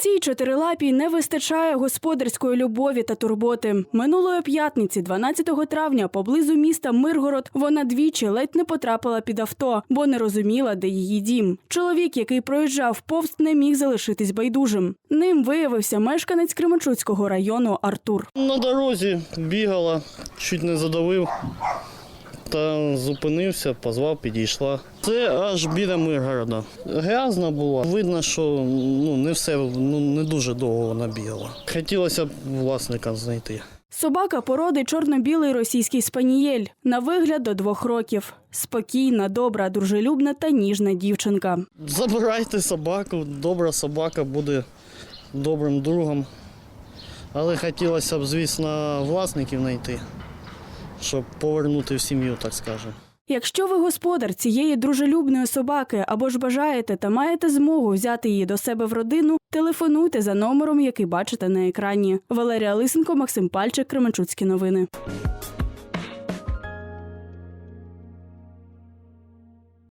Цій чотирилапій не вистачає господарської любові та турботи. Минулої п'ятниці, 12 травня, поблизу міста Миргород, вона двічі ледь не потрапила під авто, бо не розуміла, де її дім. Чоловік, який проїжджав повз, не міг залишитись байдужим. Ним виявився мешканець Кременчуцького району Артур. На дорозі бігала, чуть не задавив. Та зупинився, позвав, підійшла. Це аж біля Миргорода. Грязна була. Видно, що ну, не все ну, не дуже довго вона бігала. Хотілося б власника знайти. Собака породи чорно-білий російський спанієль. На вигляд до двох років. Спокійна, добра, дружелюбна та ніжна дівчинка. Забирайте собаку, добра собака буде добрим другом. Але хотілося б, звісно, власників знайти, щоб повернути в сім'ю, так скажемо. Якщо ви господар цієї дружелюбної собаки або ж бажаєте та маєте змогу взяти її до себе в родину, телефонуйте за номером, який бачите на екрані. Валерія Лисенко, Максим Пальчик, Кременчуцькі новини.